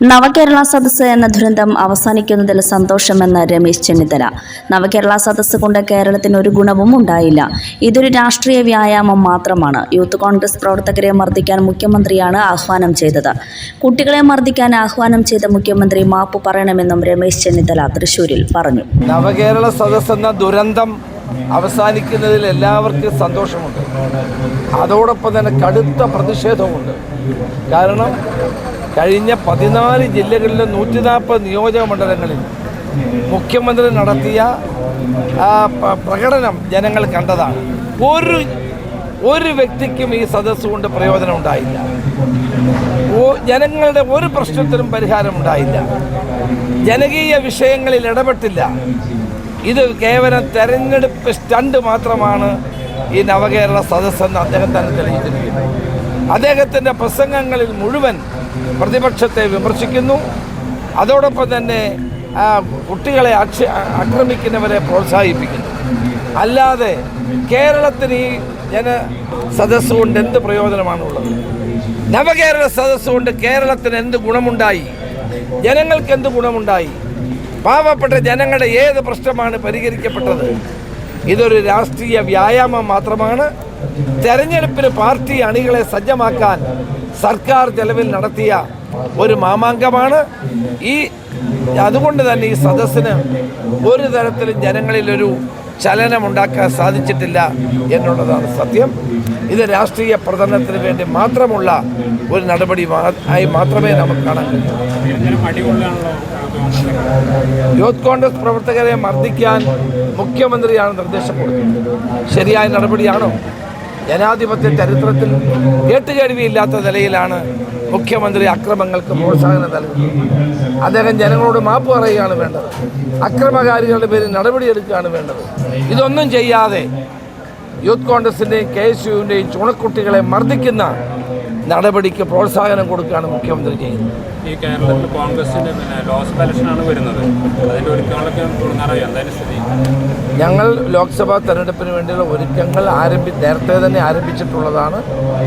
നവകേരള സദസ്സ് എന്ന ദുരന്തം അവസാനിക്കുന്നതിൽ സന്തോഷമെന്ന് രമേശ് ചെന്നിത്തല. നവകേരള സദസ്സ് കൊണ്ട് കേരളത്തിന് ഒരു ഗുണവും ഉണ്ടായില്ല. ഇതൊരു രാഷ്ട്രീയ വ്യായാമം മാത്രമാണ്. യൂത്ത് കോൺഗ്രസ് പ്രവർത്തകരെ മർദ്ദിക്കാൻ മുഖ്യമന്ത്രിയാണ് ആഹ്വാനം ചെയ്തത്. കുട്ടികളെ മർദ്ദിക്കാൻ ആഹ്വാനം ചെയ്ത മുഖ്യമന്ത്രി മാപ്പ് പറയണമെന്നും രമേശ് ചെന്നിത്തല തൃശൂരിൽ പറഞ്ഞു. നവകേരള സദസ് എന്ന ദുരന്തം അവസാനിക്കുന്നതിൽ എല്ലാവർക്കും സന്തോഷമുണ്ട്. അതോടൊപ്പം തന്നെ കടുത്ത പ്രതിഷേധമുണ്ട് കാരണം കഴിഞ്ഞ പതിനാല് ജില്ലകളിലെ നൂറ്റി നാൽപ്പത് നിയോജക മണ്ഡലങ്ങളിൽ മുഖ്യമന്ത്രി നടത്തിയ പ്രകടനം ജനങ്ങൾ കണ്ടതാണ്. ഒരു ഒരു വ്യക്തിക്കും ഈ സദസ് കൊണ്ട് പ്രയോജനം ഉണ്ടായില്ല. ജനങ്ങളുടെ ഒരു പ്രശ്നത്തിനും പരിഹാരം ഉണ്ടായില്ല. ജനകീയ വിഷയങ്ങളിൽ ഇടപെട്ടില്ല. ഇത് കേവലം തെരഞ്ഞെടുപ്പ് സ്റ്റണ്ട് മാത്രമാണ് ഈ നവകേരള സദസ്സെന്ന് അദ്ദേഹം തന്നെ തെളിയിച്ചിരിക്കുന്നു. അദ്ദേഹത്തിന്റെ പ്രസംഗങ്ങളിൽ മുഴുവൻ പ്രതിപക്ഷത്തെ വിമർശിക്കുന്നു. അതോടൊപ്പം തന്നെ കുട്ടികളെ ആക്രമിക്കുന്നവരെ പ്രോത്സാഹിപ്പിക്കുന്നു. അല്ലാതെ കേരളത്തിന് ഈ ജന സദസ്സുകൊണ്ട് എന്ത് പ്രയോജനമാണുള്ളത്? നവകേരള സദസ് കൊണ്ട് കേരളത്തിന് എന്ത് ഗുണമുണ്ടായി? ജനങ്ങൾക്ക് എന്ത് ഗുണമുണ്ടായി? പാവപ്പെട്ട ജനങ്ങളുടെ ഏത് പ്രശ്നമാണ് പരിഹരിക്കപ്പെട്ടത്? ഇതൊരു രാഷ്ട്രീയ വ്യായാമം മാത്രമാണ്. തെരഞ്ഞെടുപ്പിന് പാർട്ടി അണികളെ സജ്ജമാക്കാൻ സർക്കാർ ചെലവിൽ നടത്തിയ ഒരു മാമാങ്കമാണ്. ഈ അതുകൊണ്ട് തന്നെ ഈ സദസ്സിന് ഒരു തരത്തിലും ജനങ്ങളിലൊരു ചലനമുണ്ടാക്കാൻ സാധിച്ചിട്ടില്ല എന്നുള്ളതാണ് സത്യം. ഇത് രാഷ്ട്രീയ പ്രചരണത്തിന് വേണ്ടി മാത്രമുള്ള ഒരു നടപടി ആയി മാത്രമേ നമുക്ക് കാണാൻ യൂത്ത് കോൺഗ്രസ് പ്രവർത്തകരെ മർദ്ദിക്കാൻ മുഖ്യമന്ത്രിയാണ് നിർദ്ദേശം കൊടുത്തത് ശരിയായ നടപടിയാണോ? ജനാധിപത്യ ചരിത്രത്തിൽ കേട്ടുകേഴ്വിയില്ലാത്ത നിലയിലാണ് മുഖ്യമന്ത്രി അക്രമങ്ങൾക്ക് പ്രോത്സാഹനം നൽകുന്നത്. അദ്ദേഹം ജനങ്ങളോട് മാപ്പ് പറയുകയാണ് വേണ്ടത്. അക്രമകാരികളുടെ പേരിൽ നടപടിയെടുക്കുകയാണ് വേണ്ടത്. ഇതൊന്നും ചെയ്യാതെ യൂത്ത് കോൺഗ്രസിന്റെയും കെ എസ് യുവിന്റെയും ചുണക്കുട്ടികളെ മർദ്ദിക്കുന്ന നടപടിക്ക് പ്രോത്സാഹനം കൊടുക്കുകയാണ് മുഖ്യമന്ത്രി ചെയ്യുന്നത്. ഈ കേരളത്തിൽ കോൺഗ്രസിന്റെ പിന്നെ ലോക്സഭ ഇലക്ഷനാണ് വരുന്നത്. അതിന്റെ ഒരുക്കങ്ങളൊക്കെ തുടങ്ങാറായി എന്തായാലും സ്ഥിതി? ഞങ്ങൾ ലോക്സഭാ തെരഞ്ഞെടുപ്പിന് വേണ്ടിയുള്ള ഒരുക്കങ്ങൾ ആരംഭി നേരത്തെ തന്നെ ആരംഭിച്ചിട്ടുള്ളതാണ്.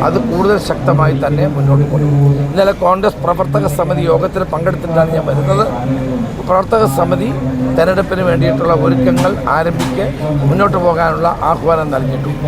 അത് കൂടുതൽ ശക്തമായി തന്നെ മുന്നോട്ട് കൊണ്ടുപോകും. ഇന്നലെ കോൺഗ്രസ് പ്രവർത്തക സമിതി യോഗത്തിൽ പങ്കെടുത്തിട്ടാണ് ഞാൻ വരുന്നത്. പ്രവർത്തക സമിതി തെരഞ്ഞെടുപ്പിന് വേണ്ടിയിട്ടുള്ള ഒരുക്കങ്ങൾ ആരംഭിക്ക് മുന്നോട്ട് പോകാനുള്ള ആഹ്വാനം നൽകിയിട്ടുണ്ട്.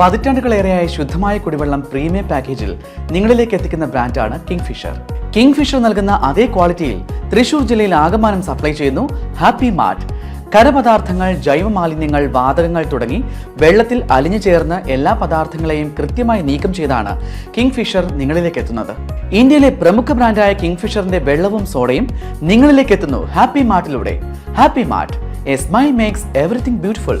പതിറ്റാണ്ടുകളേറെയായി ശുദ്ധമായ കുടിവെള്ളം പ്രീമിയം പാക്കേജിൽ നിങ്ങളിലേക്ക് എത്തിക്കുന്ന ബ്രാൻഡാണ് കിങ് ഫിഷർ കിങ് ഫിഷർ നൽകുന്ന അതേ ക്വാളിറ്റിയിൽ തൃശൂർ ജില്ലയിൽ ആകമാനം സപ്ലൈ ചെയ്യുന്നു ഹാപ്പി മാർട്ട്. കരപദാർത്ഥങ്ങൾ ജൈവമാലിന്യങ്ങൾ വാതകങ്ങൾ തുടങ്ങി വെള്ളത്തിൽ അലിഞ്ഞു ചേർന്ന എല്ലാ പദാർത്ഥങ്ങളെയും കൃത്യമായി നീക്കം ചെയ്താണ് കിങ് ഫിഷർ നിങ്ങളിലേക്ക് എത്തുന്നത്. ഇന്ത്യയിലെ പ്രമുഖ ബ്രാൻഡായ കിങ് ഫിഷറിന്റെ വെള്ളവും സോഡയും നിങ്ങളിലേക്ക് എത്തുന്നു happy മാർട്ടിലൂടെ. Happy mart. S my makes everything beautiful.